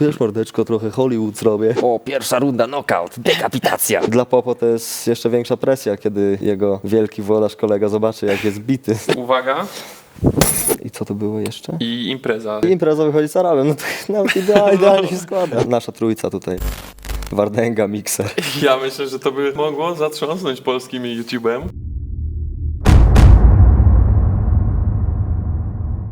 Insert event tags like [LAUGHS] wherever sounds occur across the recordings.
wiesz mordeczko, trochę Hollywood zrobię. O, pierwsza runda, knockout, dekapitacja. Dla Popo to jest jeszcze większa presja, kiedy jego wielki włodarz kolega zobaczy, jak jest bity. Uwaga I co to było jeszcze? i impreza. I impreza wychodzi z Arabem, no to nawet idea, idealnie się składa. Nasza trójca tutaj. Wardęga, mikser. Ja myślę, że to by mogło zatrząsnąć polskim YouTube'em.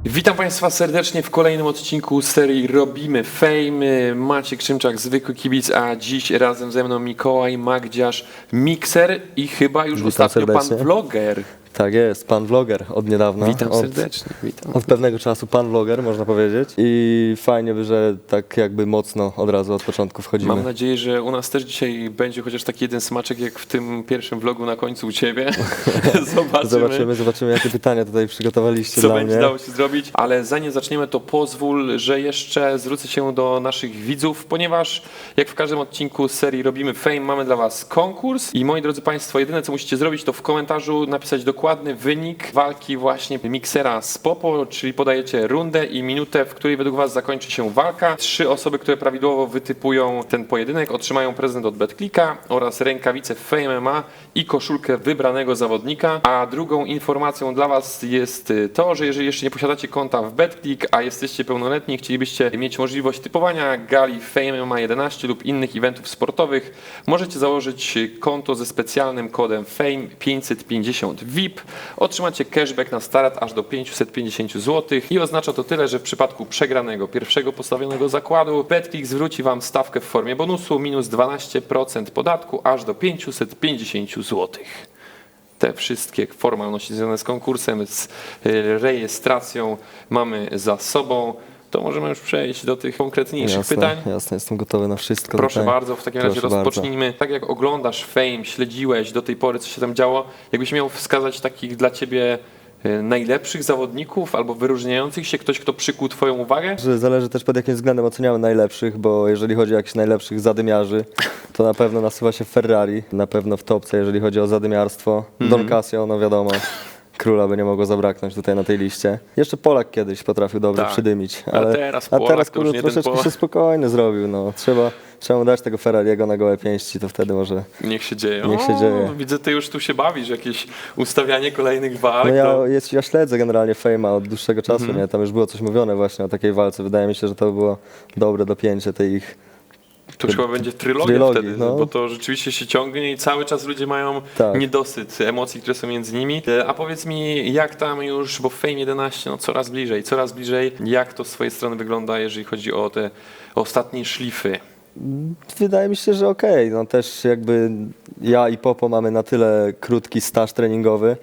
Witam Państwa serdecznie w kolejnym odcinku serii Robimy Fame. Maciek Szymczak, zwykły kibic, a dziś razem ze mną Mikołaj Magdziarz, Mikser i chyba już Witam ostatnio pan serdecznie. vloger. Tak jest, pan vloger od niedawna. Witam od, serdecznie, witam. Od pewnego czasu pan vloger, można powiedzieć. I fajnie by, że tak jakby mocno od razu od początku wchodzimy. Mam nadzieję, że u nas też dzisiaj będzie chociaż taki jeden smaczek jak w tym pierwszym vlogu na końcu u Ciebie. [LAUGHS] Zobaczymy. Zobaczymy, zobaczymy, jakie pytania tutaj przygotowaliście co dla będzie mnie. dało się zrobić. Ale zanim zaczniemy, to pozwól, że jeszcze zwrócę się do naszych widzów, ponieważ jak w każdym odcinku z serii Robimy Fame, mamy dla Was konkurs. I moi drodzy Państwo, jedyne co musicie zrobić, to w komentarzu napisać dokładny wynik walki właśnie miksera z Popo, czyli podajecie rundę i minutę, w której według Was zakończy się walka. Trzy osoby, które prawidłowo wytypują ten pojedynek, otrzymają prezent od BetClicka oraz rękawice Fame MMA i koszulkę wybranego zawodnika. A drugą informacją dla Was jest y, to, że jeżeli jeszcze nie posiadacie konta w BetClick, a jesteście pełnoletni i chcielibyście mieć możliwość typowania gali Fame MMA 11 lub innych eventów sportowych, możecie założyć y, konto ze specjalnym kodem FAME 550 VIP. Otrzymacie cashback na start aż do 550 zł i oznacza to tyle, że w przypadku przegranego pierwszego postawionego zakładu BetClick zwróci Wam stawkę w formie bonusu minus 12% podatku aż do 550 zł te wszystkie formalności związane z konkursem, z y, rejestracją mamy za sobą, to możemy już przejść do tych konkretniejszych jasne, pytań. Jasne, jestem gotowy na wszystko. Proszę tutaj. bardzo, w takim razie Proszę rozpocznijmy. Tak jak oglądasz Fame, śledziłeś do tej pory, co się tam działo, jakbyś miał wskazać takich dla ciebie y, najlepszych zawodników albo wyróżniających się, ktoś, kto przykuł twoją uwagę? Zależy też pod jakim względem oceniamy najlepszych, bo jeżeli chodzi o jakichś najlepszych zadymiarzy, to na pewno nasuwa się Ferrari, na pewno w topce, jeżeli chodzi o zadymiarstwo. Mhm. Don Casio, no wiadomo, króla by nie mogło zabraknąć tutaj na tej liście. Jeszcze Polak kiedyś potrafił dobrze Tak. przydymić, A ale teraz a Polak teraz to już kurde, nie ten troszeczkę Polak. się spokojny zrobił. No. Trzeba, trzeba mu dać tego Ferrariego na gołe pięści, to wtedy może... Niech się dzieje. Niech się o, dzieje. Widzę, ty już tu się bawisz, jakieś ustawianie kolejnych walk. No ja, to... jest, ja śledzę generalnie Fejma od dłuższego czasu, Mhm. nie? Tam już było coś mówione właśnie o takiej walce. Wydaje mi się, że to było dobre dopięcie tej ich To już chyba będzie trylogia wtedy, no. bo to rzeczywiście się ciągnie i cały czas ludzie mają Tak. niedosyt emocji, które są między nimi. E, A powiedz mi, jak tam już, bo Fame 11 no coraz bliżej, coraz bliżej, jak to z twojej strony wygląda, jeżeli chodzi o te ostatnie szlify? Wydaje mi się, że okej. No też jakby ja i Popo mamy na tyle krótki staż treningowy,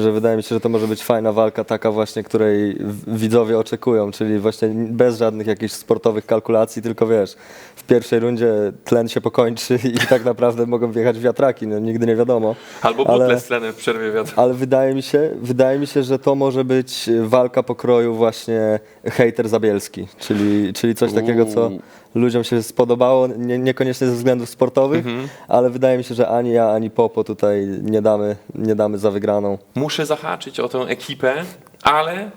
że wydaje mi się, że to może być fajna walka, taka właśnie, której widzowie oczekują, czyli właśnie bez żadnych jakichś sportowych kalkulacji, tylko wiesz, w pierwszej rundzie tlen się pokończy [LAUGHS] i tak naprawdę mogą wjechać wiatraki, no nigdy nie wiadomo. Albo Ale- butle z tlenem w przerwie wiatr. Ale wydaje mi się, wydaje mi się, że to może być walka pokroju właśnie hejter Zabielski, czyli, czyli coś takiego, co. ludziom się spodobało, nie, niekoniecznie ze względów sportowych, Mhm. ale wydaje mi się, że ani ja, ani Popo tutaj nie damy, nie damy za wygraną. Muszę zahaczyć o tę ekipę, ale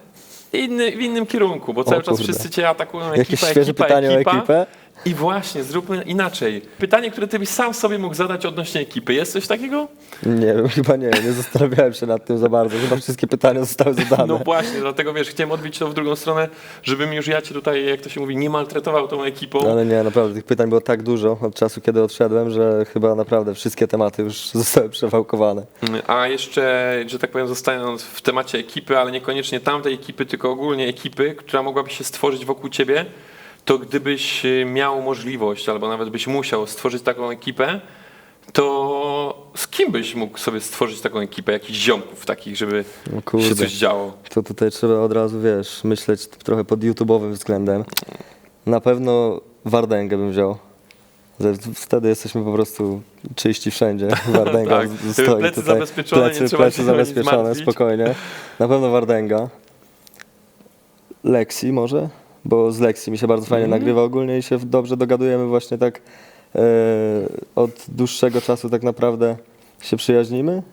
inny, w innym kierunku, bo cały czas wszyscy cię atakują ekipa, Jakieś świeże ekipa, pytanie ekipa. o ekipę? I właśnie, zróbmy inaczej. Pytanie, które ty byś sam sobie mógł zadać odnośnie ekipy. Jest coś takiego? Nie wiem, [LAUGHS] chyba nie, nie zastanawiałem się nad tym za bardzo, chyba wszystkie pytania zostały zadane. No właśnie, dlatego wiesz, chciałem odbić to w drugą stronę, żebym już ja cię tutaj, jak to się mówi, nie maltretował tą ekipą. Ale nie, naprawdę tych pytań było tak dużo od czasu, kiedy odszedłem, że chyba naprawdę wszystkie tematy już [LAUGHS] zostały przewałkowane. A jeszcze, że tak powiem, zostając w temacie ekipy, ale niekoniecznie tamtej ekipy, tylko ogólnie ekipy, która mogłaby się stworzyć wokół ciebie, to gdybyś y, miał możliwość, albo nawet byś musiał stworzyć taką ekipę, to z kim byś mógł sobie stworzyć taką ekipę, jakichś ziomków takich, żeby No się coś działo? To tutaj trzeba od razu, wiesz, myśleć trochę pod YouTube'owym względem. Na pewno Wardęgę bym wziął. Wtedy jesteśmy po prostu czyści wszędzie. [LAUGHS] Wardęga Tak. stoi Plecy tutaj. zabezpieczone, nie plecy, trzeba plecy zabezpieczone, spokojnie. Na pewno Wardęga. Lexi może, bo z Lexi mi się bardzo fajnie Mhm. nagrywa ogólnie i się dobrze dogadujemy właśnie tak e, od dłuższego czasu tak naprawdę się przyjaźnimy.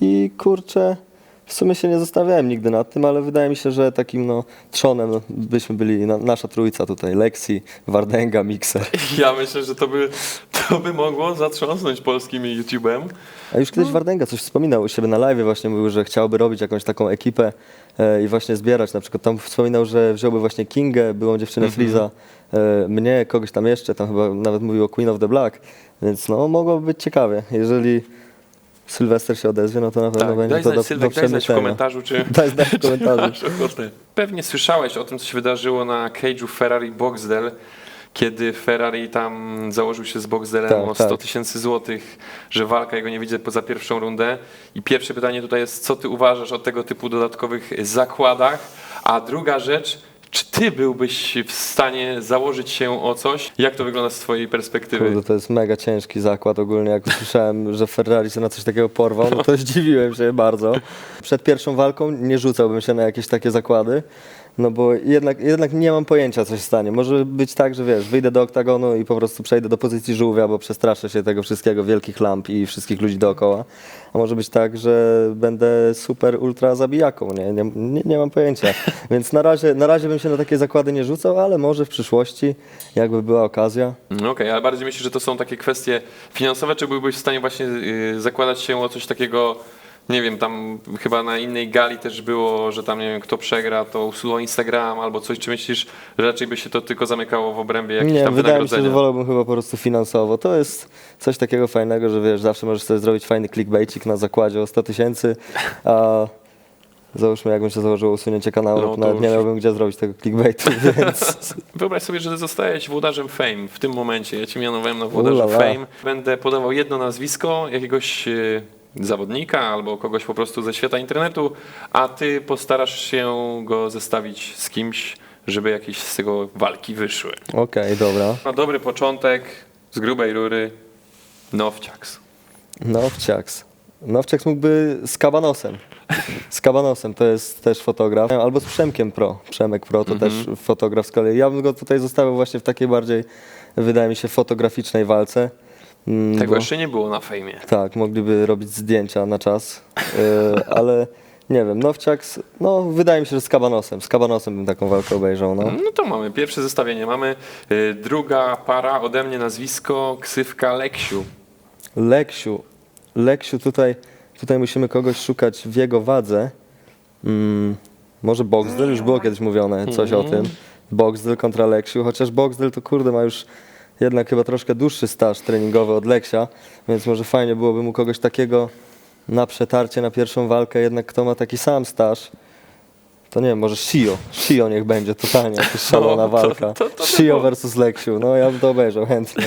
I kurczę, W sumie się nie zastanawiałem nigdy nad tym, ale wydaje mi się, że takim no, trzonem no, byśmy byli na, nasza trójca tutaj. Lexi, Wardęga, Mixer. [LAUGHS] Ja myślę, że to by, to by mogło zatrząsnąć polskim YouTube'em. A już kiedyś Wardęga coś wspominał u siebie na live, właśnie mówił, że chciałby robić jakąś taką ekipę e, i właśnie zbierać. Na przykład tam wspominał, że wziąłby właśnie Kingę, byłą dziewczynę Mhm. Freeza, e, mnie, kogoś tam jeszcze, tam chyba nawet mówił o Queen of the Black, więc no mogłoby być ciekawie. Jeżeli Sylwester się odezwie, no to na pewno Tak, będzie daj to znać, do, Sylwek, do [LAUGHS] daj znać w komentarzu, czy... Daj znać w komentarzu. Pewnie słyszałeś o tym, co się wydarzyło na cage'u Ferrari Boxdel, kiedy Ferrari tam założył się z Boxdelem Tak, o 100 tak. tysięcy złotych, że walka jego nie widzę poza pierwszą rundę. I pierwsze pytanie tutaj jest, co ty uważasz o tego typu dodatkowych zakładach? A druga rzecz, czy ty byłbyś w stanie założyć się o coś? Jak to wygląda z twojej perspektywy? Kurde, to jest mega ciężki zakład ogólnie. Jak usłyszałem, [LAUGHS] że Ferrari się na coś takiego porwał, no to [LAUGHS] zdziwiłem się bardzo. Przed pierwszą walką nie rzucałbym się na jakieś takie zakłady, no bo jednak, jednak nie mam pojęcia, co się stanie. Może być tak, że wiesz, wyjdę do oktagonu i po prostu przejdę do pozycji żółwia, bo przestraszę się tego wszystkiego, wielkich lamp i wszystkich ludzi dookoła. A może być tak, że będę super ultra zabijaką, nie, nie, nie, nie mam pojęcia. [LAUGHS] Więc na razie, na razie bym się na takie zakłady nie rzucał, ale może w przyszłości, jakby była okazja. No Okej, ale bardziej myślisz, że to są takie kwestie finansowe, czy byłbyś w stanie właśnie y, zakładać się o coś takiego, nie wiem, tam chyba na innej gali też było, że tam nie wiem, kto przegra, to usuwa Instagram albo coś, czy myślisz, że raczej by się to tylko zamykało w obrębie jakichś Nie, tam wydaje mi się, że wolałbym chyba po prostu finansowo. To jest coś takiego fajnego, że wiesz, zawsze możesz sobie zrobić fajny clickbaitik na zakładzie o 100 tysięcy, a załóżmy, jakbym się założył usunięcie kanału, No to nawet nie już- miałbym gdzie zrobić tego clickbaitu, [LAUGHS] więc Wyobraź sobie, że zostajesz włodarzem Fame w tym momencie. Ja cię mianowałem na włodarza. Fame. Będę podawał jedno nazwisko jakiegoś y, zawodnika albo kogoś po prostu ze świata internetu, a ty postarasz się go zestawić z kimś, żeby jakieś z tego walki wyszły. okej, dobra. Na dobry początek, z grubej rury, Nowciaks. Nowciaks. Nowciaks mógłby z Kabanosem. Z Kabanosem, to jest też fotograf. Albo z Przemkiem Pro. Przemek Pro to też fotograf z kolei. Ja bym go tutaj zostawił właśnie w takiej bardziej, wydaje mi się, fotograficznej walce. Mm, Tego bo- jeszcze nie było na fejmie. Tak, mogliby robić zdjęcia na czas, yy, [LAUGHS] ale nie wiem, Nowciaks, no wydaje mi się, że z Kabanosem, z Kabanosem bym taką walkę obejrzał, no. No to mamy pierwsze zestawienie. Mamy y, druga para, ode mnie nazwisko, ksywka Leksiu. Leksiu, Leksiu tutaj, tutaj musimy kogoś szukać w jego wadze, mm, może Boxdel, już było kiedyś mówione coś o tym, Boxdel kontra Leksiu, chociaż Boxdel to kurde ma już jednak chyba troszkę dłuższy staż treningowy od Leksia, więc może fajnie byłoby mu kogoś takiego na przetarcie, na pierwszą walkę, jednak kto ma taki sam staż, to nie wiem, może Shio, Shio niech będzie totalnie, jakaś [LAUGHS] szalona No, to- walka. to- to Shio versus Leksiu, no ja bym to obejrzał chętnie.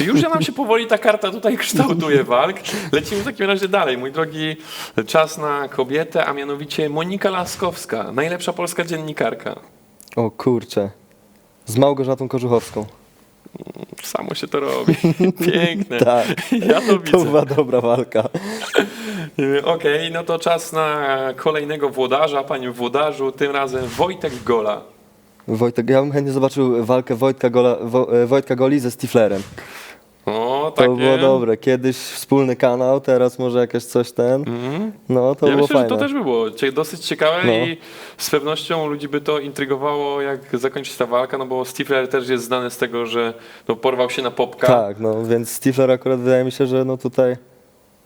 [LAUGHS] Już ja nam się powoli ta karta tutaj kształtuje walk. Lecimy w takim razie dalej. Mój drogi, czas na kobietę, a mianowicie Monika Laskowska, najlepsza polska dziennikarka. O kurczę, z Małgorzatą Korzuchowską. Samo się to robi. [LAUGHS] Piękne. Tak, [LAUGHS] Ja to to widzę. była dobra walka. [LAUGHS] Okej, no to czas na kolejnego włodarza, panie włodarzu, tym razem Wojtek Gola. Wojtek, ja bym chętnie zobaczył walkę Wojtka, Gola, Wo, e, Wojtka Goli ze Stiflerem. O, To było dobre. Kiedyś wspólny kanał, teraz może jakieś coś ten. Mhm. No to ja było myślę, fajne. że to też by było dosyć ciekawe No. i z pewnością ludzi by to intrygowało, jak zakończyć ta walka, no bo Stifler też jest znany z tego, że no, porwał się na popka. Tak, no więc Stifler akurat wydaje mi się, że no tutaj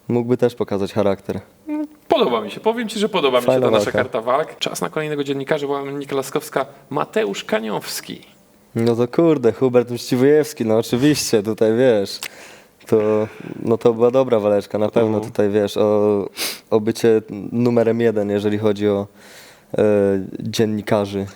mógłby też pokazać charakter. Podoba mi się, powiem Ci, że podoba mi się Fajna ta nasza walka. karta walk. Czas na kolejnego dziennikarza, była Monika Laskowska, Mateusz Kaniowski. No to kurde, Hubert Mściwojewski, no oczywiście, tutaj wiesz. To, no to była dobra waleczka, na pewno Mhm. tutaj wiesz o, o bycie numerem jeden, jeżeli chodzi o e, dziennikarzy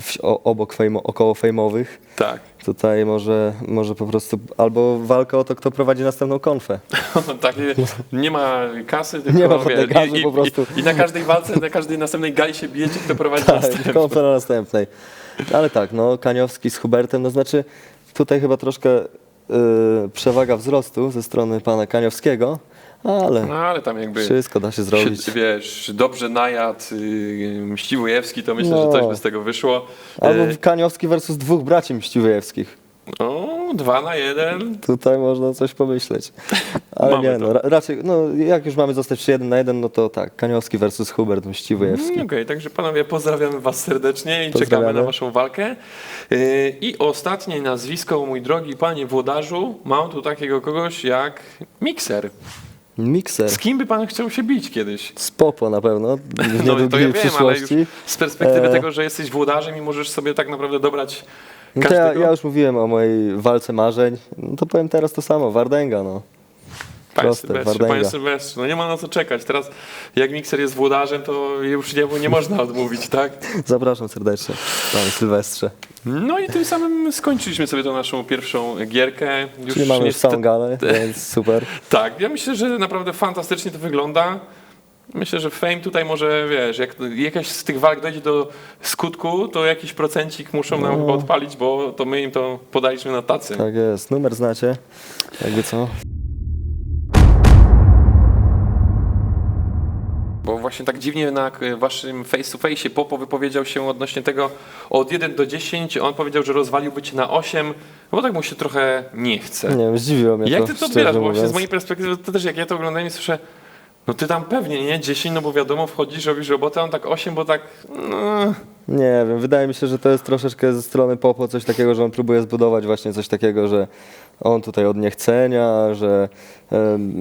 w, o, obok fejmo, około fejmowych. Tak. Tutaj może, może po prostu albo walka o to, kto prowadzi następną konfę. [LAUGHS] Takie, nie ma kasy, tylko Nie ma wiesz, i, i, po prostu. I, I na każdej walce, na każdej następnej gali się bijecie, kto prowadzi Tak, następną. konfa na następnej. Ale tak, no Kaniowski z Hubertem, no znaczy tutaj chyba troszkę y, przewaga wzrostu ze strony pana Kaniowskiego, ale No ale tam jakby... wszystko da się zrobić. Się, wiesz, dobrze najad yy, Mściwojewski, to myślę, No. że coś by z tego wyszło. Albo Yy, Kaniowski versus dwóch braci Mściwojewskich. o, dwa na jeden. Tutaj można coś pomyśleć. Ale Mamy nie, to. no, ra- raczej, no jak już mamy zostać przy jeden na jeden, no to tak, Kaniowski versus Hubert Mściwojewski. Mm, Okej, także panowie, pozdrawiamy was serdecznie i czekamy Pozdrawiamy. na waszą walkę. Yy, I ostatnie nazwisko, mój drogi panie włodarzu, mam tu takiego kogoś jak Mixer. Mikser. Z kim by pan chciał się bić kiedyś? Z Popo na pewno, w No to niedługiej ja wiem, ale już przyszłości. z perspektywy E, tego, że jesteś włodarzem i możesz sobie tak naprawdę dobrać No to ja, każdego. ja już mówiłem o mojej walce marzeń, no to powiem teraz to samo, Wardęga no. Panie Sylwestrze, panie Sylwestrze, no nie ma na co czekać. Teraz jak Mikser jest włodarzem, to już nie, nie można odmówić, tak? [LAUGHS] Zapraszam serdecznie, panie Sylwestrze. No i tym samym skończyliśmy sobie tą naszą pierwszą gierkę. Już Czyli mamy już całą galę, [LAUGHS] więc super. Tak, ja myślę, że naprawdę fantastycznie to wygląda. Myślę, że Fame tutaj może, wiesz, jak jakaś z tych walk dojdzie do skutku, to jakiś procencik muszą nam chyba odpalić, bo to my im to podaliśmy na tacy. Tak jest, numer znacie, jakby co. właśnie tak dziwnie na waszym face to face Popo wypowiedział się odnośnie tego od 1 do 10. On powiedział, że rozwaliłby cię na 8, no bo tak mu się trochę nie chce. Nie wiem, zdziwiło mnie Jak ty to odbierasz? Bo właśnie z mojej perspektywy to też jak ja to oglądam i słyszę, no ty tam pewnie, nie? 10, no bo wiadomo, wchodzisz, robisz robotę, on tak 8, bo tak, no, Nie wiem, wydaje mi się, że to jest troszeczkę ze strony Popo coś takiego, że on próbuje zbudować właśnie coś takiego, że on tutaj od niechcenia, że,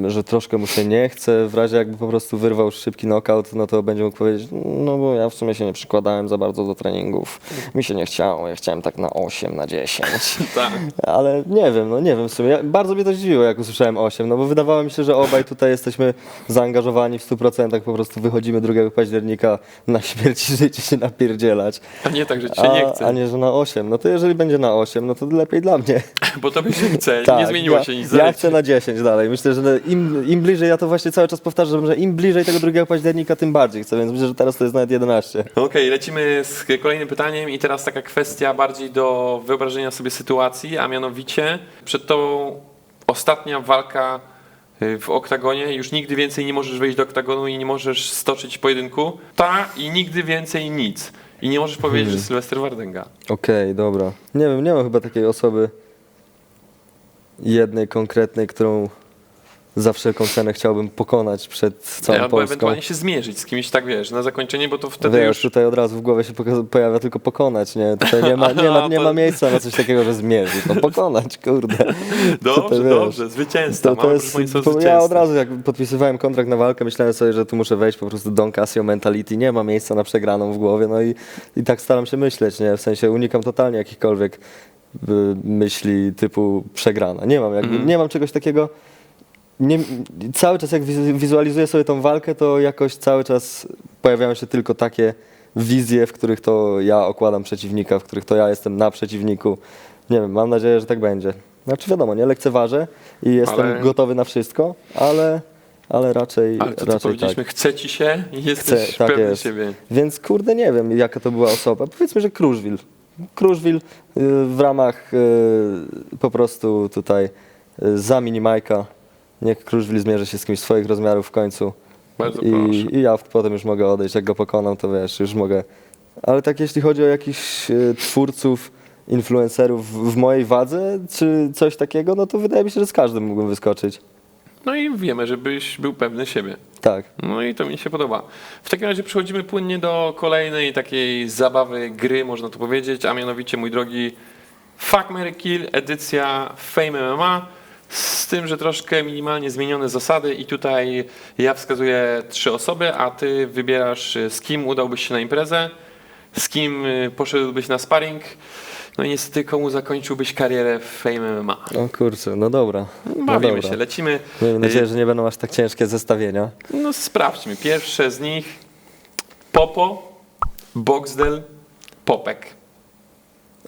że troszkę mu się nie chce. W razie jakby po prostu wyrwał szybki knockout, no to będzie mógł powiedzieć, no bo ja w sumie się nie przykładałem za bardzo do treningów. Mi się nie chciało, ja chciałem tak na 8, na 10. [LAUGHS] tak. Ale nie wiem, no nie wiem w sumie. Ja, bardzo mnie to zdziwiło, jak usłyszałem 8, no bo wydawało mi się, że obaj tutaj jesteśmy zaangażowani w 100%, po prostu wychodzimy 2 października na śmierć i życie się napierdzielać. A nie tak, że ci się nie chce, A nie, że na 8. No to jeżeli będzie na 8, no to lepiej dla mnie. [LAUGHS] bo tobie się chce, nie Tak, zmieniło ja, się nic. Ja chcę na 10 dalej. Myślę, że im, im bliżej, ja to właśnie cały czas powtarzam, że im bliżej tego 2 października, tym bardziej chcę, więc myślę, że teraz to jest nawet 11. Okej, lecimy z kolejnym pytaniem i teraz taka kwestia bardziej do wyobrażenia sobie sytuacji, a mianowicie przed tobą ostatnia walka y, w oktagonie, już nigdy więcej nie możesz wejść do oktagonu i nie możesz stoczyć pojedynku. Ta i nigdy więcej nic. I nie możesz powiedzieć, Hmm. że Sylwester Wardęga. Okej, dobra. Nie wiem, nie mam chyba takiej osoby jednej konkretnej, którą za wszelką cenę chciałbym pokonać przed całą Albo Polską. ewentualnie się zmierzyć z kimś, tak wiesz, na zakończenie, bo to wtedy Wiesz, już... tutaj od razu w głowie się pojawia tylko pokonać, nie? Tutaj nie ma, nie ma, nie ma [LAUGHS] miejsca na coś takiego, że zmierzyć. No pokonać, kurde. [LAUGHS] Dobrze, to dobrze, zwycięzca. To, to jest, ja od razu jak podpisywałem kontrakt na walkę, myślałem sobie, że tu muszę wejść po prostu Don Casio mentality, nie ma miejsca na przegraną w głowie, no i, i tak staram się myśleć, nie? W sensie unikam totalnie jakichkolwiek y, myśli typu przegrana. Nie mam, jakby, Mhm. nie mam czegoś takiego, nie, cały czas jak wiz- wizualizuję sobie tą walkę, to jakoś cały czas pojawiają się tylko takie wizje, w których to ja okładam przeciwnika, w których to ja jestem na przeciwniku. Nie wiem, mam nadzieję, że tak będzie. Znaczy wiadomo, nie lekceważę i jestem Ale- gotowy na wszystko, ale, ale raczej, Ale to, co raczej powiedzieliśmy, tak. chce ci się i jesteś Chcę, tak pewny jest. siebie. Więc kurde nie wiem, jaka to była osoba. Powiedzmy, że Kruszwil. Kruszwil y, w ramach y, po prostu tutaj y, za minimajka. Niech Kruszwil zmierzy się z kimś swoich rozmiarów w końcu. Bardzo proszę. I, I ja potem już mogę odejść. Jak go pokonam, to wiesz, już mogę. Ale tak jeśli chodzi o jakichś y, twórców, influencerów w, w mojej wadze, czy coś takiego, no to wydaje mi się, że z każdym mógłbym wyskoczyć. No i wiemy, żebyś był pewny siebie. Tak. No i to mi się podoba. W takim razie przechodzimy płynnie do kolejnej takiej zabawy, gry, można to powiedzieć, a mianowicie, mój drogi, Fuck, Mary Kill, edycja Fame MMA, z tym, że troszkę minimalnie zmienione zasady i tutaj ja wskazuję trzy osoby, a ty wybierasz z kim udałbyś się na imprezę, z kim y, poszedłbyś na sparring, no i niestety komu zakończyłbyś karierę w Fame MMA. O kurczę, no dobra. No Bawimy dobra. się, lecimy. Miejmy Y, nadzieję, że nie będą aż tak ciężkie zestawienia. No sprawdźmy. Pierwsze z nich Popo, Boxdel, Popek.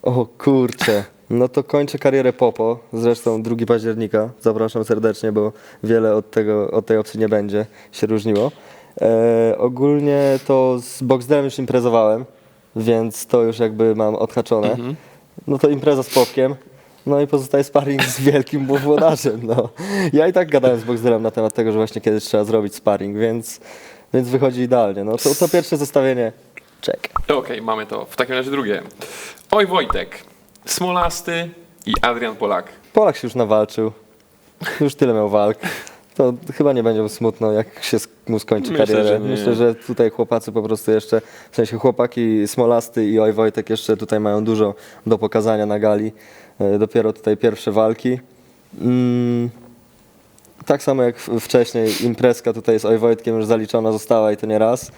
O kurczę. No to kończę karierę Popo, zresztą 2 października. Zapraszam serdecznie, bo wiele od, tego, od tej opcji nie będzie się różniło. E, ogólnie to z Boxdelem już imprezowałem, więc to już jakby mam odhaczone. No to impreza z Popkiem. No i pozostaje sparring z wielkim włodarzem. No. Ja i tak gadałem z Boxdelem na temat tego, że właśnie kiedyś trzeba zrobić sparring, więc, więc wychodzi idealnie. No to, to pierwsze zestawienie. Check. Okej, mamy to. W takim razie drugie. Oj Wojtek, Smolasty i Adrian Polak. Polak się już nawalczył. Już tyle miał walk. to chyba nie będzie mu smutno, jak się mu skończy Myślę, karierę. że nie. Myślę, że tutaj chłopacy po prostu jeszcze, w sensie chłopaki Smolasty i Oj Wojtek jeszcze tutaj mają dużo do pokazania na gali. E, Dopiero tutaj pierwsze walki. Mm, tak samo jak wcześniej, imprezka tutaj z Oj Wojtkiem już zaliczona została i to nie raz.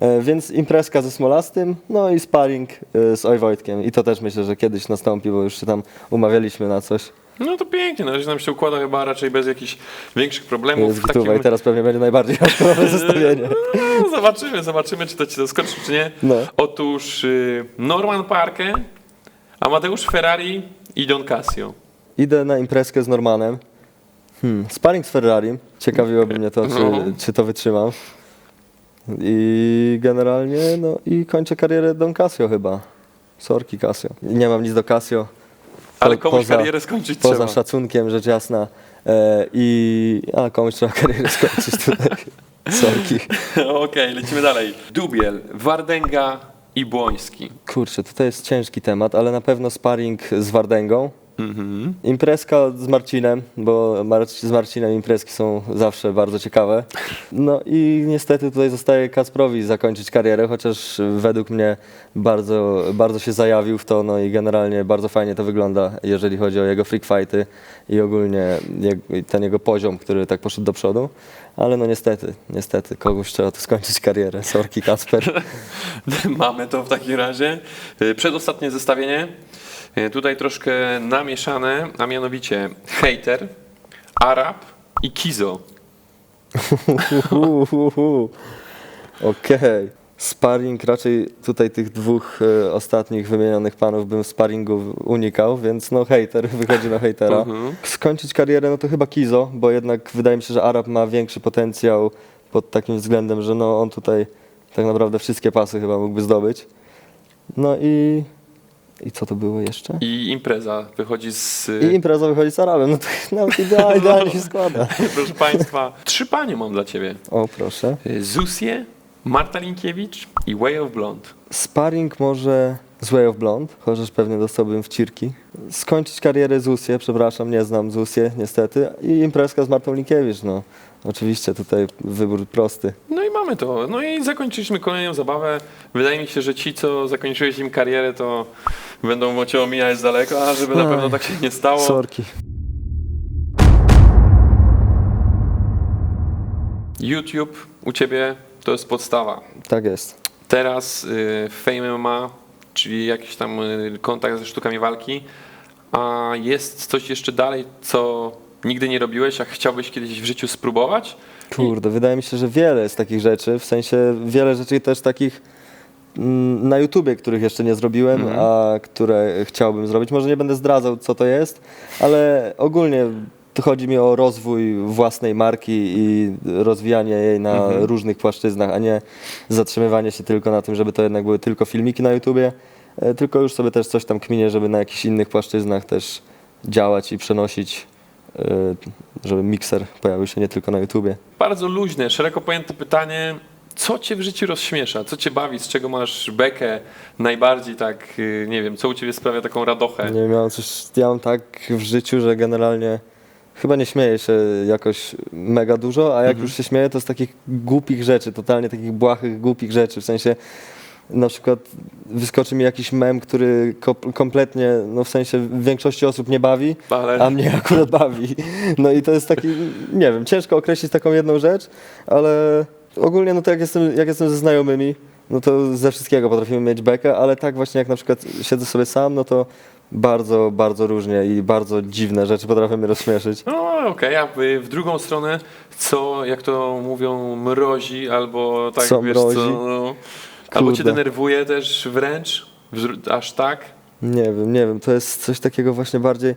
E, Więc imprezka ze Smolastym, no i sparring e, z Oj Wojtkiem. I to też myślę, że kiedyś nastąpi, bo już się tam umawialiśmy na coś. No to pięknie, na razie nam się układa chyba raczej bez jakichś większych problemów. Jest W takim- i teraz pewnie będzie najbardziej [LAUGHS] hardkorowe zestawienie. [LAUGHS] No, zobaczymy, zobaczymy, czy to ci zaskoczy, czy nie. No. Otóż y, Norman Parke, Amadeusz Ferrari i Don Casio. Idę na imprezkę z Normanem. Hmm, sparring z Ferrari. Ciekawiłoby mnie to, czy, No. czy to wytrzymam. I generalnie, no i kończę karierę Don Casio chyba. Sorki Casio. Nie mam nic do Casio. Ale Po- komuś poza- karierę skończyć Poza trzeba. szacunkiem, rzecz jasna. E, I a komuś trzeba karierę skończyć tutaj. [LAUGHS] Sorki. Okej, lecimy dalej. Dubiel, Wardęga i Błoński. Kurczę, tutaj jest ciężki temat, ale na pewno sparring z Wardęgą. Mhm. Imprezka z Marcinem, bo Mar z Marcinem imprezki są zawsze bardzo ciekawe. No i niestety tutaj zostaje Kacprowi zakończyć karierę, chociaż według mnie bardzo, bardzo się zajawił w to, no i generalnie bardzo fajnie to wygląda, jeżeli chodzi o jego freak fighty i ogólnie ten jego poziom, który tak poszedł do przodu. Ale no niestety, niestety, kogoś trzeba tu skończyć karierę. Sorki Kacper. [LAUGHS] Mamy to w takim razie. Przedostatnie zestawienie. Y, Tutaj troszkę namieszane, a mianowicie Hater, Arab i Kizo. [LAUGHS] Okej. Sparring raczej tutaj tych dwóch e, ostatnich wymienionych panów bym sparingu unikał, więc no hater, [LAUGHS] wychodzi na hejtera. Mhm. Skończyć karierę no to chyba Kizo, bo jednak wydaje mi się, że Arab ma większy potencjał pod takim względem, że no on tutaj tak naprawdę wszystkie pasy chyba mógłby zdobyć. No i... I co to było jeszcze? I impreza wychodzi z. I impreza wychodzi z Arabem, no to [LAUGHS] nawet idea- idealnie się składa. [LAUGHS] Proszę Państwa, trzy panie mam dla Ciebie: O proszę. Zusie, Marta Linkiewicz i Way of Blonde. Sparring może z Way of Blonde, chociaż pewnie dostałbym wcirki. Skończyć karierę Zusie, przepraszam, nie znam Zusie niestety. I imprezka z Martą Linkiewicz, no. Oczywiście tutaj wybór prosty. No i mamy to. No i zakończyliśmy kolejną zabawę. Wydaje mi się, że ci, co zakończyłeś im karierę, to będą cię omijać z daleka, żeby na pewno tak się nie stało. Sorki. YouTube u ciebie to jest podstawa. Tak jest. Teraz y, Fame MMA, czyli jakiś tam y, kontakt ze sztukami walki, a jest coś jeszcze dalej, co nigdy nie robiłeś, a chciałbyś kiedyś w życiu spróbować? Kurde, wydaje mi się, że wiele jest takich rzeczy, w sensie wiele rzeczy też takich na YouTubie, których jeszcze nie zrobiłem, Mhm. a które chciałbym zrobić. Może nie będę zdradzał, co to jest, ale ogólnie to chodzi mi o rozwój własnej marki i rozwijanie jej na Mhm. różnych płaszczyznach, a nie zatrzymywanie się tylko na tym, żeby to jednak były tylko filmiki na YouTubie, e, tylko już sobie też coś tam kminię, żeby na jakichś innych płaszczyznach też działać i przenosić, e, żeby mikser pojawił się nie tylko na YouTubie. Bardzo luźne, szeroko pojęte pytanie. Co cię w życiu rozśmiesza? Co cię bawi? Z czego masz bekę najbardziej tak, y, nie wiem, co u ciebie sprawia taką radochę? Nie miałem coś, ja mam tak w życiu, że generalnie chyba nie śmieję się jakoś mega dużo, a jak już się śmieję, to z takich głupich rzeczy, totalnie takich błahych, głupich rzeczy, w sensie na przykład wyskoczy mi jakiś mem, który ko- kompletnie, no w sensie większości osób nie bawi, Ale- a mnie akurat bawi. No i to jest taki, nie wiem, ciężko określić taką jedną rzecz, ale ogólnie no to jak jestem, jak jestem ze znajomymi, no to ze wszystkiego potrafimy mieć bekę, ale tak właśnie jak na przykład siedzę sobie sam, no to bardzo, bardzo różnie i bardzo dziwne rzeczy potrafią mnie rozśmieszyć. No okej, a w, drugą stronę, co, jak to mówią, mrozi albo tak, Co wiesz mrozi? co, no, albo cię denerwuje też wręcz, aż tak? Nie wiem, nie wiem, to jest coś takiego właśnie bardziej.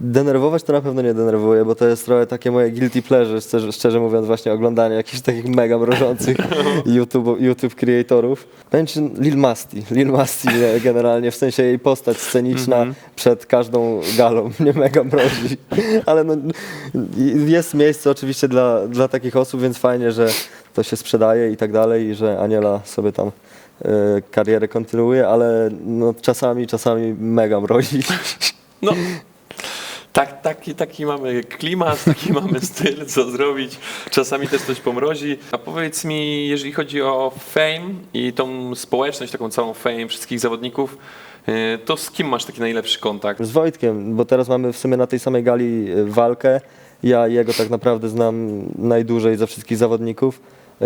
Denerwować to na pewno nie denerwuje, bo to jest trochę takie moje guilty pleasure, szczerze, szczerze mówiąc, właśnie oglądanie jakichś takich mega mrożących [LAUGHS] YouTube, YouTube creatorów. Będzie Lil Masti. Lil Masti [LAUGHS] generalnie, w sensie jej postać sceniczna przed każdą galą [LAUGHS] mnie mega mrozi. Ale no, jest miejsce oczywiście dla, dla takich osób, więc fajnie, że to się sprzedaje i tak dalej i że Aniela sobie tam e, karierę kontynuuje, ale no, czasami, czasami mega mrozi. No, Tak, taki, taki mamy klimat, [LAUGHS] taki mamy styl, co zrobić. Czasami też coś pomrozi. A powiedz mi, jeżeli chodzi o fame i tą społeczność, taką całą fame wszystkich zawodników, y, to z kim masz taki najlepszy kontakt? Z Wojtkiem, bo teraz mamy w sumie na tej samej gali y, walkę. Ja jego tak naprawdę znam najdłużej ze wszystkich zawodników.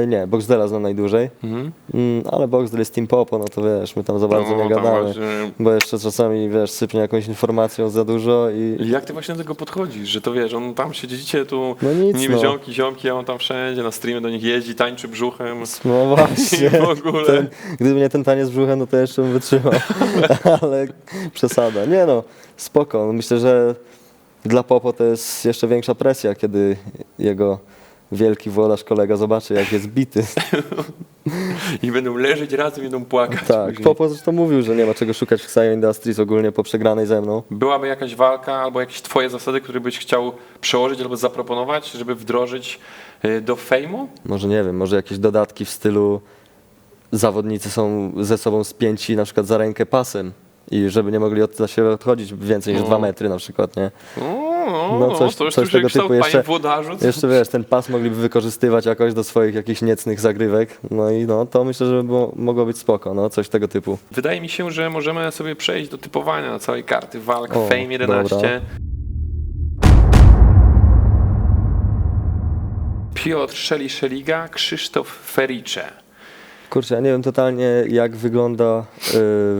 Nie, Boxdela znam najdłużej. Mhm. Mm, ale Boxdel jest Team Popo, no to wiesz, my tam za bardzo nie tam gadamy. właśnie- Bo jeszcze czasami, wiesz, sypnie jakąś informacją za dużo i... Jak ty właśnie do tego podchodzisz, że to wiesz, on tam siedzicie tu, No nic, niby no. ziomki, ziomki, a on tam wszędzie na streamy do nich jeździ, tańczy brzuchem. No [LAUGHS] właśnie. W ogóle. Ten, gdyby nie ten taniec brzuchem, no to jeszcze bym wytrzymał. [LAUGHS] Ale przesada. Nie no, spoko. Myślę, że dla Popo to jest jeszcze większa presja, kiedy jego wielki włodarz kolega zobaczy, jak jest bity. [LAUGHS] I będą leżeć razem, będą płakać. Tak, później. Popo zresztą mówił, że nie ma czego szukać w Xayo Industries ogólnie po przegranej ze mną. Byłaby jakaś walka albo jakieś twoje zasady, które byś chciał przełożyć albo zaproponować, żeby wdrożyć y, do fejmu? Może nie wiem, może jakieś dodatki w stylu zawodnicy są ze sobą spięci na przykład za rękę pasem i żeby nie mogli od siebie odchodzić więcej niż dwa metry na przykład, nie? No, No coś- to już coś tego typu. Jeszcze- włodarzu. Jeszcze wiesz, ten pas mogliby wykorzystywać jakoś do swoich jakichś niecnych zagrywek, no i no, to myślę, że było, mogło być spoko, no, coś tego typu. Wydaje mi się, że możemy sobie przejść do typowania całej karty walk O, Fame 11. dobra. Piotr Szeli-Szeliga, Krzysztof Fericze. Kurczę, ja nie wiem totalnie jak wygląda y,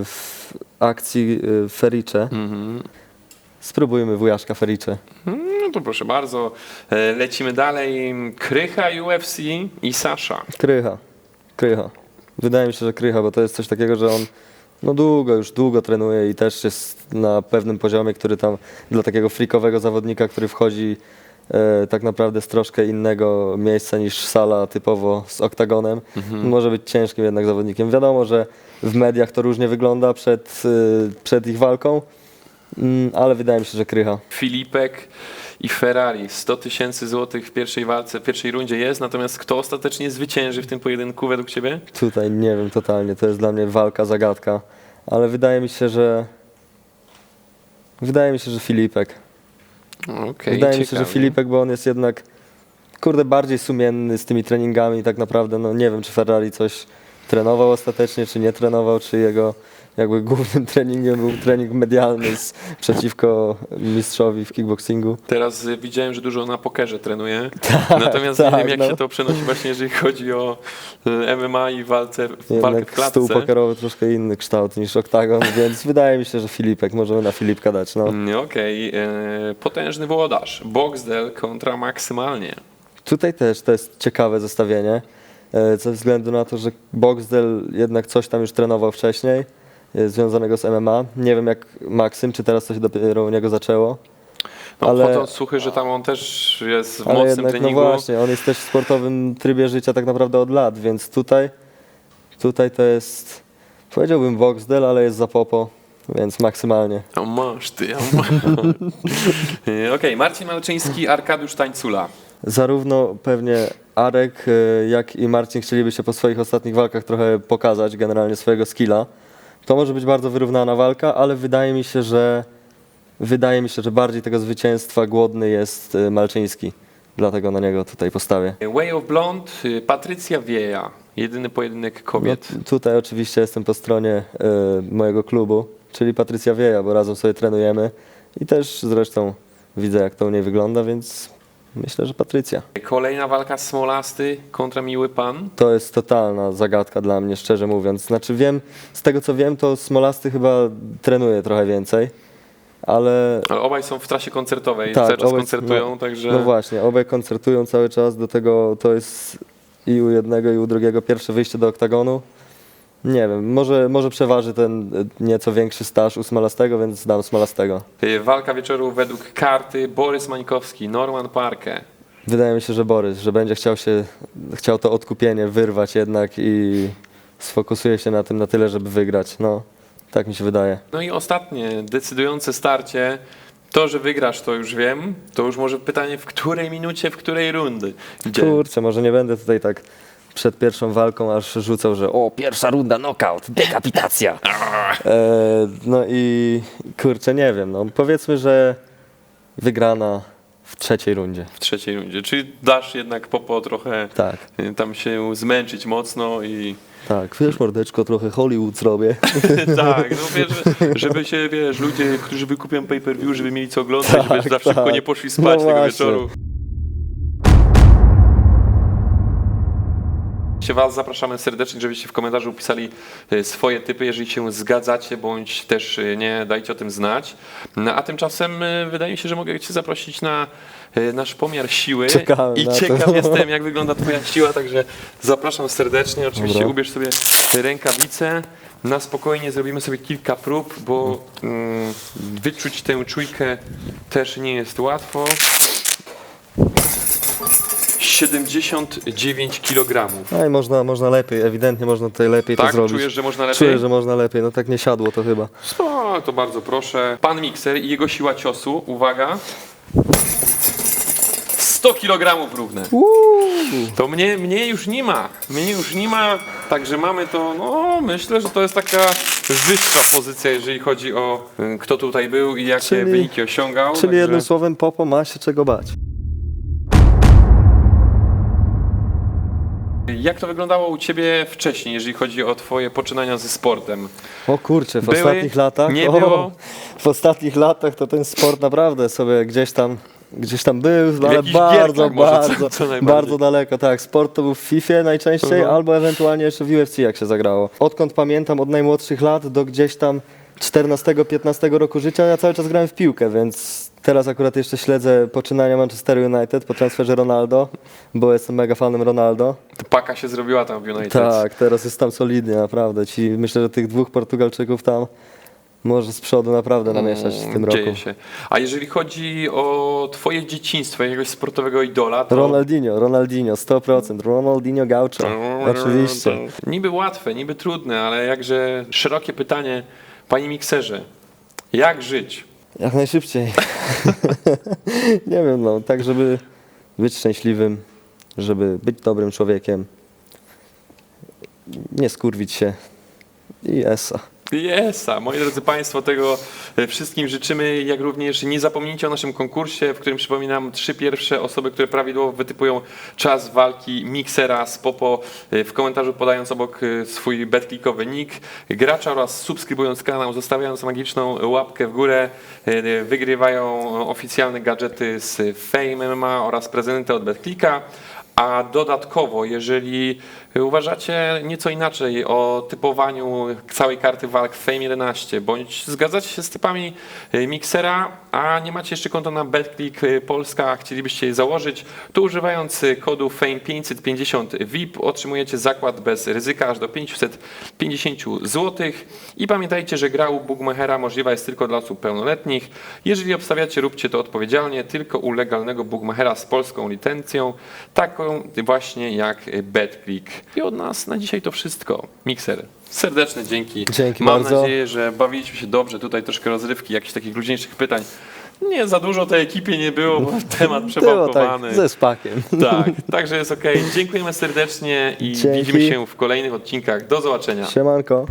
w akcji y, Fericze. Mhm. Spróbujmy wujaszka Fericze. No to proszę bardzo. E, Lecimy dalej. Krycha UFC i Sasza. Krycha, Krycha. Wydaje mi się, że Krycha, bo to jest coś takiego, że on no długo, już długo trenuje i też jest na pewnym poziomie, który tam dla takiego frikowego zawodnika, który wchodzi e, tak naprawdę z troszkę innego miejsca niż sala typowo z oktagonem, może być ciężkim jednak zawodnikiem. Wiadomo, że w mediach to różnie wygląda przed, e, przed ich walką, mm, ale wydaje mi się, że Krycha. Filipek i Ferrari. 100 tysięcy złotych w pierwszej walce, w pierwszej rundzie jest, natomiast kto ostatecznie zwycięży w tym pojedynku według Ciebie? Tutaj nie wiem totalnie, to jest dla mnie walka, zagadka, ale wydaje mi się, że wydaje mi się, że Filipek. Okej, wydaje mi się, że ciekawie. Filipek, bo on jest jednak kurde bardziej sumienny z tymi treningami tak naprawdę, no nie wiem czy Ferrari coś trenował ostatecznie, czy nie trenował, czy jego jakby głównym [LAUGHS] treningiem był trening medialny z, przeciwko mistrzowi w kickboxingu. Teraz y, widziałem, że dużo na pokerze trenuje. [LAUGHS] Natomiast nie tak, wiem, jak no. się to przenosi właśnie, jeżeli chodzi o y, MMA i walce, walkę w Jednak stół klatce. pokerowy troszkę inny kształt niż oktagon, [LAUGHS] więc wydaje mi się, że Filipek, możemy na Filipka dać, no. Mm, Okej, e, potężny włodarz. Boxdel kontra maksymalnie. Tutaj też to jest ciekawe zestawienie, e, ze względu na to, że Boxdel jednak coś tam już trenował wcześniej, związanego z MMA. Nie wiem jak Maksym, czy teraz to się dopiero u niego zaczęło, No, Ale- ale... słuchy, że tam on też jest w ale mocnym jednak no treningu. właśnie, on jest też w sportowym trybie życia tak naprawdę od lat, więc tutaj, tutaj to jest, powiedziałbym Boxdel, ale jest za popo, więc maksymalnie. A masz ty, a masz. E, [LAUGHS] Okej, Marcin Malczyński, Arkadiusz Tańcula. Zarówno pewnie Arek, e, jak i Marcin chcieliby się po swoich ostatnich walkach trochę pokazać generalnie swojego skilla. To może być bardzo wyrównana walka, ale wydaje mi się, że wydaje mi się, że bardziej tego zwycięstwa głodny jest e, Malczyński. Dlatego na niego tutaj postawię. Way of Blonde, y, Patrycja Wieja. Jedyny pojedynek kobiet. No, tutaj oczywiście jestem po stronie e, mojego klubu, czyli Patrycja Wieja, bo razem sobie trenujemy i też zresztą widzę jak to u niej wygląda, więc myślę, że Patrycja. Kolejna walka Smolasty kontra Miły Pan. To jest totalna zagadka dla mnie, szczerze mówiąc. Znaczy wiem, z tego co wiem, to Smolasty chyba trenuje trochę więcej, ale Ale obaj są w trasie koncertowej, Tak, cały czas obaj- koncertują, no, także... no właśnie, obaj koncertują cały czas, do tego to jest i u jednego i u drugiego pierwsze wyjście do oktagonu. Nie wiem, może, może przeważy ten e, nieco większy staż u Smolastego, więc dam Smolastego. Y, Walka wieczoru według karty Borys Mańkowski, Norman Parke. Wydaje mi się, że Borys, że będzie chciał się, chciał to odkupienie wyrwać jednak i sfokusuje się na tym na tyle, żeby wygrać. No, tak mi się wydaje. No i ostatnie, decydujące starcie. To, że wygrasz, to już wiem. To już może pytanie, w której minucie, w której rundy idzie. Kurczę, może nie będę tutaj tak przed pierwszą walką aż rzucał, że o, pierwsza runda, knockout, dekapitacja. [LAUGHS] e, no i kurczę, nie wiem, no powiedzmy, że wygrana w trzeciej rundzie. w trzeciej rundzie. Czyli dasz jednak Popo trochę Tak, y, tam się zmęczyć mocno i tak. Wiesz, mordeczko, trochę Hollywood zrobię. [LAUGHS] tak, no wiesz, [LAUGHS] żeby się, wiesz, ludzie, którzy wykupią pay-per-view, żeby mieli co oglądać, żeby za szybko tak. nie poszli No spać tego właśnie. wieczoru. Się Was zapraszamy serdecznie, żebyście w komentarzu pisali e, swoje typy, jeżeli się zgadzacie, bądź też e, nie, dajcie o tym znać. No, a tymczasem e, wydaje mi się, że mogę Cię zaprosić na nasz pomiar siły Czekałem i na to. ciekaw jestem, jak wygląda Twoja siła, także zapraszam serdecznie. Oczywiście Dobra. ubierz sobie rękawice. Na spokojnie zrobimy sobie kilka prób, bo mm, wyczuć tę czujkę też nie jest łatwo. 79 kg. No i można, można lepiej, ewidentnie można tutaj lepiej Tak, to zrobić. czujesz, że można lepiej? Czuję, że można lepiej, no tak nie siadło to chyba. O, to bardzo proszę. Pan mikser i jego siła ciosu, uwaga. 100 kg równe. To mnie, mnie już nie ma. Mnie już nie ma, także mamy to, no myślę, że to jest taka wyższa pozycja, jeżeli chodzi o y, kto tutaj był i jakie Czyli- wyniki osiągał. Czyli także- jednym słowem, Popo ma się czego bać. Jak to wyglądało u Ciebie wcześniej, jeżeli chodzi o Twoje poczynania ze sportem? O kurczę, w Były? ostatnich latach. Nie o, było? W ostatnich latach to ten sport naprawdę sobie gdzieś tam. Gdzieś tam był, ale jakichś bardzo, gierkach może co- bardzo, co najbardziej. bardzo daleko. Tak, sport to był w FIFA najczęściej, Mhm. albo ewentualnie jeszcze w UFC jak się zagrało. Odkąd pamiętam, od najmłodszych lat do gdzieś tam 14-15 roku życia, ja cały czas grałem w piłkę, więc teraz akurat jeszcze śledzę poczynania Manchester United po transferze Ronaldo, bo jestem mega fanem Ronaldo. Paka się zrobiła tam w United. Tak, teraz jest tam solidnie, naprawdę. Ci, myślę, że tych dwóch Portugalczyków tam może z przodu naprawdę namieszać w tym Dzieje roku. się. A jeżeli chodzi o Twoje dzieciństwo, jakiegoś sportowego idola, to... Ronaldinho, Ronaldinho, 100%. Ronaldinho Gaucho, oczywiście. Niby łatwe, niby trudne, ale jakże szerokie pytanie, Panie mikserze. Jak żyć? Jak najszybciej. [LAUGHS] [LAUGHS] Nie wiem, no, tak żeby być szczęśliwym, żeby być dobrym człowiekiem, nie skurwić się i esa. Jesa, moi drodzy Państwo, tego e, wszystkim życzymy, jak również nie zapomnijcie o naszym konkursie, w którym przypominam trzy pierwsze osoby, które prawidłowo wytypują czas walki miksera z Popo e, w komentarzu podając obok e, swój betklikowy nick gracza oraz subskrybując kanał, zostawiając magiczną łapkę w górę, wygrywają oficjalne gadżety z Fame MMA oraz prezenty od betklika. A dodatkowo, jeżeli uważacie nieco inaczej o typowaniu całej karty walk Fame 11, bądź zgadzacie się z typami y, Mixera, a nie macie jeszcze konta na BetClick y, Polska, a chcielibyście je założyć, to używając y, kodu Fame 550 VIP otrzymujecie zakład bez ryzyka aż do 550 zł. I pamiętajcie, że gra u Bookmachera możliwa jest tylko dla osób pełnoletnich. Jeżeli obstawiacie, róbcie to odpowiedzialnie, tylko u legalnego Bookmachera z polską licencją, taką właśnie jak BetClick. I od nas na dzisiaj to wszystko. Mikser. Serdeczne dzięki. Dzięki Mam bardzo. nadzieję, że bawiliśmy się dobrze. Tutaj troszkę rozrywki, jakichś takich luźniejszych pytań. Nie za dużo tej ekipie nie było, bo [LAUGHS] temat Było przepałkowany. tak, ze spakiem. [LAUGHS] Tak, także jest ok. Dziękujemy serdecznie i Dzięki. widzimy się w kolejnych odcinkach. Do zobaczenia. Siemanko.